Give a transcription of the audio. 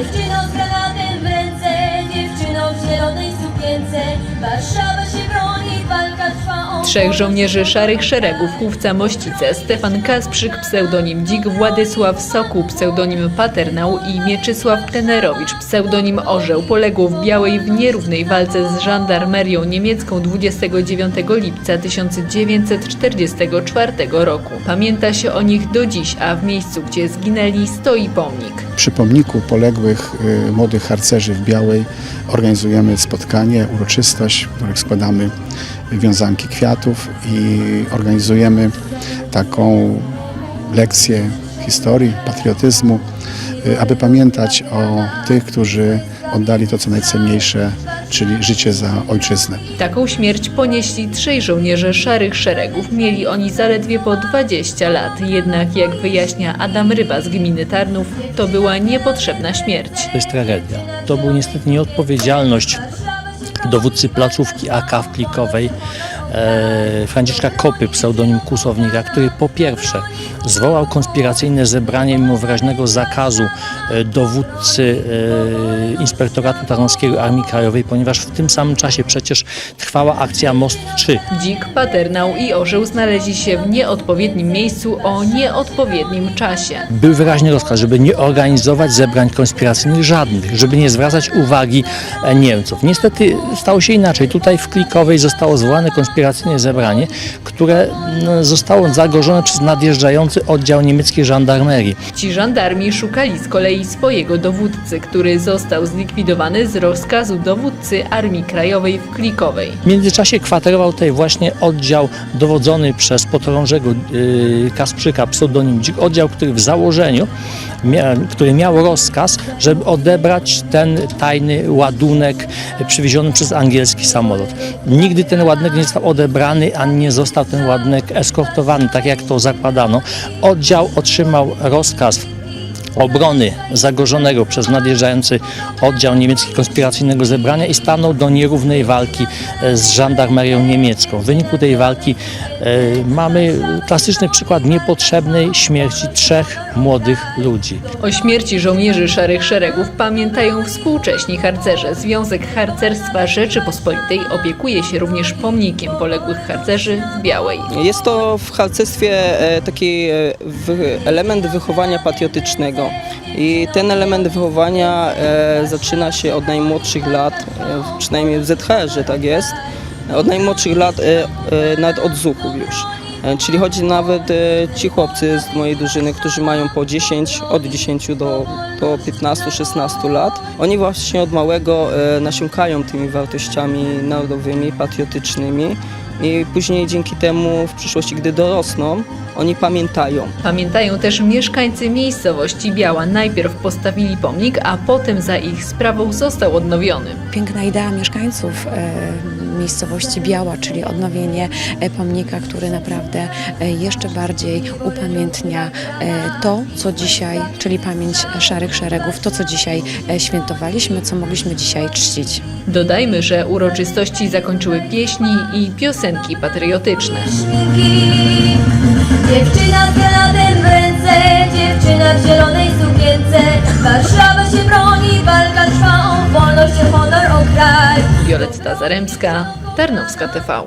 Dziewczyno z granatem w ręce, dziewczyno w zielonej sukience. Warszawa się broni, walka trwa. Trzech żołnierzy Szarych Szeregów, chówca Mościce, Stefan Kasprzyk, pseudonim Dzik, Władysław Sokół, pseudonim Paternał i Mieczysław Tenerowicz, pseudonim Orzeł, poległo w Białej w nierównej walce z żandarmerią niemiecką 29 lipca 1944 roku. Pamięta się o nich do dziś, a w miejscu, gdzie zginęli, stoi pomnik. Przy pomniku poległych y, młodych harcerzy w Białej organizujemy spotkanie, uroczystość, w których składamy wiązanki kwiatów i organizujemy taką lekcję historii, patriotyzmu, y, aby pamiętać o tych, którzy oddali to, co najcenniejsze, czyli życie za ojczyznę. Taką śmierć ponieśli trzej żołnierze Szarych Szeregów. Mieli oni zaledwie po 20 lat. Jednak, jak wyjaśnia Adam Ryba z gminy Tarnów, to była niepotrzebna śmierć. To jest tragedia. To była niestety nieodpowiedzialność dowódcy placówki AK w Klikowej, e, Franciszka Kopy, pseudonim Kusownika, który po pierwsze zwołał konspiracyjne zebranie mimo wyraźnego zakazu e, dowódcy e, Inspektoratu Tarnowskiego Armii Krajowej, ponieważ w tym samym czasie przecież trwała akcja Most 3. Dzik, Paternał i Orzeł znaleźli się w nieodpowiednim miejscu o nieodpowiednim czasie. Był wyraźny rozkaz, żeby nie organizować zebrań konspiracyjnych żadnych, żeby nie zwracać uwagi e, Niemców. Niestety stało się inaczej. Tutaj w Klikowej zostało zwołane konspiracyjne zebranie, które mm, zostało zagrożone przez nadjeżdżający oddział niemieckiej żandarmerii. Ci żandarmi szukali z kolei swojego dowódcy, który został zlikwidowany z rozkazu dowódcy Armii Krajowej w Klikowej. W międzyczasie kwaterował tutaj właśnie oddział dowodzony przez podchorążego yy, Kasprzyka, pseudonim Dzik, oddział, który w założeniu, mia, który miał rozkaz, żeby odebrać ten tajny ładunek przywieziony przez angielski samolot. Nigdy ten ładunek nie został odebrany, ani nie został ten ładunek eskortowany, tak jak to zakładano. Oddział otrzymał rozkaz obrony zagrożonego przez nadjeżdżający oddział niemiecki konspiracyjnego zebrania i stanął do nierównej walki e, z żandarmerią niemiecką. W wyniku tej walki e, mamy klasyczny przykład niepotrzebnej śmierci trzech młodych ludzi. O śmierci żołnierzy Szarych Szeregów pamiętają współcześni harcerze. Związek Harcerstwa Rzeczypospolitej opiekuje się również pomnikiem poległych harcerzy w Białej. Jest to w harcerstwie e, taki e, element wychowania patriotycznego. I ten element wychowania e, zaczyna się od najmłodszych lat, przynajmniej w ZHR-ze tak jest, od najmłodszych lat, nawet od zuchów już. E, Czyli chodzi nawet e, ci chłopcy z mojej drużyny, którzy mają po 10, od 10 do, do 15-16 lat. Oni właśnie od małego e, nasiąkają tymi wartościami narodowymi, patriotycznymi i później dzięki temu w przyszłości, gdy dorosną, oni pamiętają. Pamiętają też mieszkańcy miejscowości Biała. Najpierw postawili pomnik, a potem za ich sprawą został odnowiony. Piękna idea mieszkańców e, miejscowości Biała, czyli odnowienie e, pomnika, który naprawdę e, jeszcze bardziej upamiętnia e, to, co dzisiaj, czyli pamięć szarych szeregów, to, co dzisiaj świętowaliśmy, co mogliśmy dzisiaj czcić. Dodajmy, że uroczystości zakończyły pieśni i piosenki patriotyczne. Dziewczyna z granatem w ręce, dziewczyna w zielonej sukience. Violetta Zaremska, Tarnowska TV.